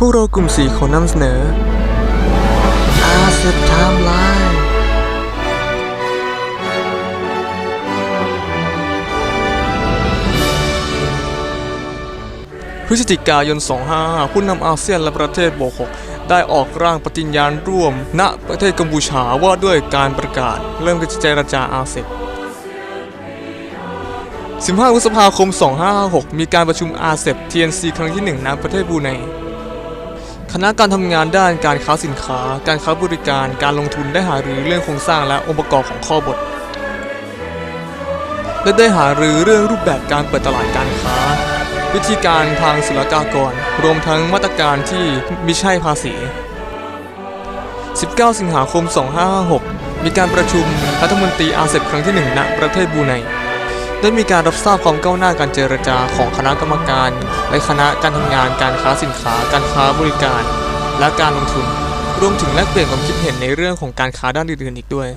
พวกเรากลุ่มสี่ขอนำเสนออาเซบไทม์ไลน์พฤศจิกายน25ผู้นำอาเซียนและประเทศโบก6ได้ออกร่างปฏิญญาณร่วม ณ ประเทศกัมพูชาว่าด้วยการประกาศ เริ่มการเจรจาอาเซียน15พฤษภาคม 2556 มีการประชุมอาเซบ TNC ครั้งที่ 1 ณ ประเทศบรูไน คณะการทำงานด้านการค้าสินค้า การค้าบริการ การลงทุนได้หารือเรื่องโครงสร้างและองค์ประกอบของข้อบท และได้หารือเรื่องรูปแบบการเปิดตลาดการค้า วิธีการทางศุลกากร รวมทั้งมาตรการที่มิใช่ภาษี 19 สิงหาคม 2556 มีการประชุมรัฐมนตรีอาเซบครั้งที่ 1 ณ ประเทศบูไน ได้มีการรับทราบความก้าวหน้าการเจรจาของคณะกรรมการ และคณะการทำงานการค้าสินค้า การค้าบริการ และการลงทุน รวมถึงแลกเปลี่ยนความคิดเห็นในเรื่องของการค้าด้านอื่นๆอีกด้วย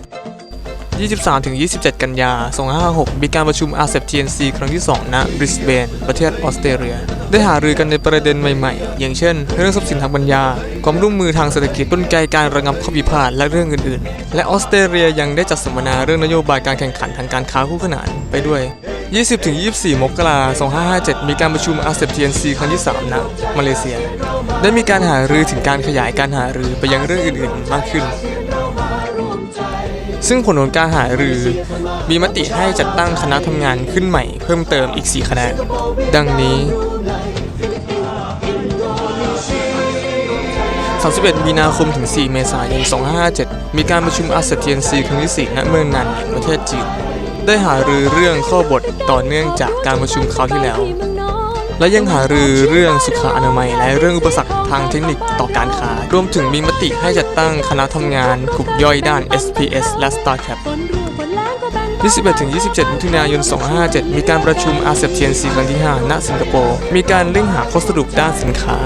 23-27 กันยา 2556 มีการประชุมอาเซบ TNC ครั้งที่ 2 ณบริสเบน ประเทศออสเตรเลีย ได้หารือกันในประเด็นใหม่ๆ อย่างเช่น เรื่องทรัพย์สินทางปัญญา ความร่วมมือทางเศรษฐกิจกลไกการระงับข้อพิพาทและเรื่องอื่นๆ และออสเตรเลียยังได้จัดสัมมนาเรื่องนโยบายการแข่งขันทางการค้าคู่ขนานไปด้วย 20-24 มกราคม 2557 มีการประชุมอาเซบ TNC ครั้งที่ 3 ณ มาเลเซีย ได้มีการหารือถึงการขยายการหารือไปยังเรื่องอื่นๆ มากขึ้น ซึ่งผลของการหารือ มีมติให้จัดตั้งคณะทำงานขึ้นใหม่เพิ่มเติมอีก 4 คณะ ดังนี้ 31 มีนาคมถึง 4 เมษายน 2557 มีการประชุมอาเซียน TNC ครั้งที่ 4 ณ เมืองนันนิงประเทศจีน ได้หารือเรื่องข้อบทต่อเนื่องจากการประชุมคราวที่แล้ว และยังหารือเรื่องสุขอนามัยและเรื่องอุปสรรคทางเทคนิคต่อการค้า รวมถึงมีมติให้จัดตั้งคณะทำงานกลุ่มย่อยด้าน SPS และ StarCap 21-27 มิถุนายน 2557มีการประชุมอาเซียน TNC ครั้งที่ 5 ณ สิงคโปร์ มีการเร่งหาข้อสรุปด้านสินค้า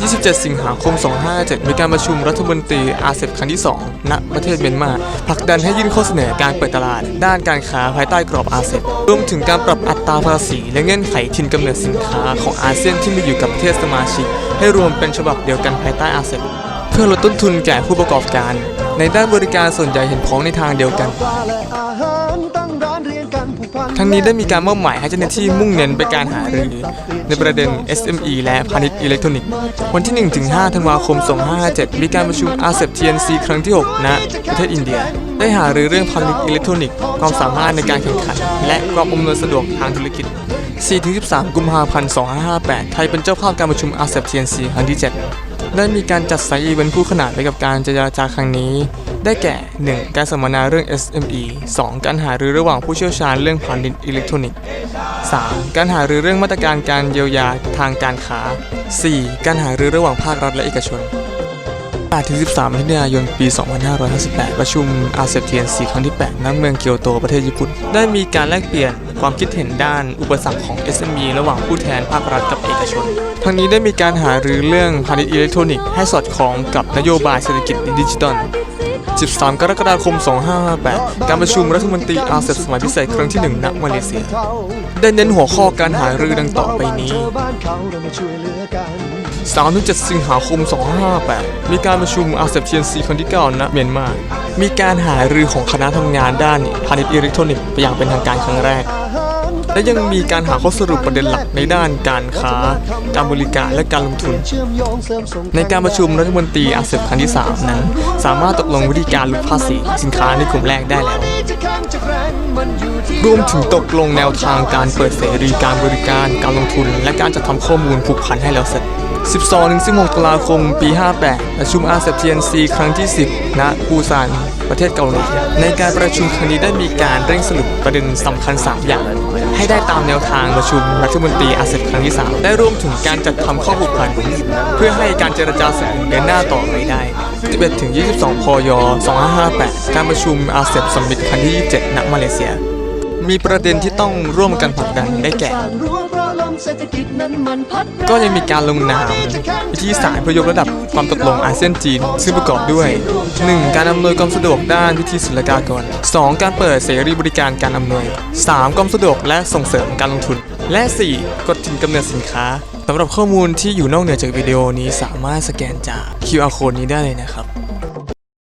27 สิงหาคม 2557มีการประชุมรัฐมนตรีอาเซียนครั้งที่ 2 ณ ประเทศเมียนมาผลักดันให้ยื่นข้อเสนอการเปิดตลาด ด้านการค้าภายใต้กรอบอาเซียนรวมถึงการปรับอัตราภาษี และเงื่อนไขทินกำเนิดสินค้าของอาเซียนที่มีอยู่กับประเทศสมาชิก ให้รวมเป็นฉบับเดียวกันภายใต้อาเซียนเพื่อลดต้นทุนแก่ผู้ประกอบการ ในด้านบริการส่วนใหญ่เห็นพ้องในทางเดียวกัน ทั้งนี้ได้มีการมอบหมายให้เจ้าหน้าที่มุ่งเน้นไปการหารือในประเด็น SME และพาณิชย์อิเล็กทรอนิกส์ วันที่ 1-5 ธันวาคม 2557 มีการประชุมอาเซบ TNC ครั้งที่ 6 ณ ประเทศอินเดีย ได้หารือเรื่องพาณิชย์อิเล็กทรอนิกส์ ความสามารถในการแข่งขัน และความอำนวยสะดวกทางธุรกิจ 4-13 กุมภาพันธ์ 2558 ไทยเป็นเจ้าภาพการประชุมอาเซบ TNC ครั้งที่ 7 ได้มีการจัดไซต์อีเวนต์คู่ขนานไปกับการเจรจาครั้งนี้ ได้แก่ 1. การสัมมนาเรื่อง SME 2. การหารือระหว่างผู้เชี่ยวชาญเรื่องพาณิชย์อิเล็กทรอนิกส์ 3. การหารือเรื่องมาตรการการเยียวยาทางการค้า 4. การหารือระหว่างภาครัฐและเอกชน8-13มิถุนายน ปี 2558 ประชุมอาเซียน TNC ครั้งที่ 8 ณ เมืองเกียวโต ประเทศญี่ปุ่น ได้มีการแลกเปลี่ยนความคิดเห็นด้านอุปสรรคของ SME ระหว่างผู้แทนภาครัฐกับเอกชน ทั้งนี้ได้มีการหารือเรื่องพาณิชย์อิเล็กทรอนิกส์ให้สอดคล้องกับนโยบายเศรษฐกิจดิจิทัล 13 กรกฎาคม 2558 การประชุมรัฐมนตรีอาเซียนสมัยพิเศษครั้งที่ 1 ณ มาเลเซีย ได้เน้นหัวข้อการหารือดังต่อไปนี้ 3-7 สิงหาคม 2558 มีการประชุมอาเซียน TNC ครั้งที่ 9 ณ เมียนมา มีการหารือของคณะทำงานด้านพาณิชย์อิเล็กทรอนิกส์ไปอย่างเป็นทางการครั้งแรก และยังมีการหาข้อสรุปประเด็นหลักในด้านการค้า การบริการและการลงทุน ในการประชุมรัฐมนตรีอาเซียนครั้งที่ 3 นั้น สามารถตกลงวิธีการลดภาษีสินค้าในกลุ่มแรกได้แล้วรวมถึงตกลงแนวทางการเปิดเสรีการบริการการลงทุน และการจัดทำข้อมูลผูกพันให้แล้วเสร็จ 12-16 ตุลาคม ปี 58 ประชุมอาเซียน TNC ครั้งที่ 10 ณ ปูซาน ประเทศเกาหลี ในการประชุมครั้งนี้ได้มีการเร่งสรุปประเด็นสำคัญ 3 อย่าง ให้ได้ตามแนวทางประชุมรัฐมนตรีอาเซียนครั้งที่ 3 ได้ร่วมถึงการจัดทำข้อผูกพันเพื่อให้การเจรจาสเดินหน้าต่อไปได้ 11-22 พย 2558 การประชุมอาเซียนสมิตครั้งที่ 27 ณ มาเลเซีย มีประเด็นที่ต้องร่วมกันผลักดันได้แก่ ก็ยังมีการลงนามวิธีสารเพื่อยกระดับความตกลงอาเซียนจีน ซึ่งประกอบด้วย 1. การอำนวยความสะดวกด้านพิธีศุลกากร 2. การเปิดเสรีบริการการอำนวย 3. ความสะดวกและส่งเสริมการลงทุน และ 4. กฎถิ่นกำเนิดสินค้าสำหรับข้อมูลที่อยู่นอกเหนือจากวิดีโอนี้สามารถสแกนจาก QR code นี้ได้เลยนะครับ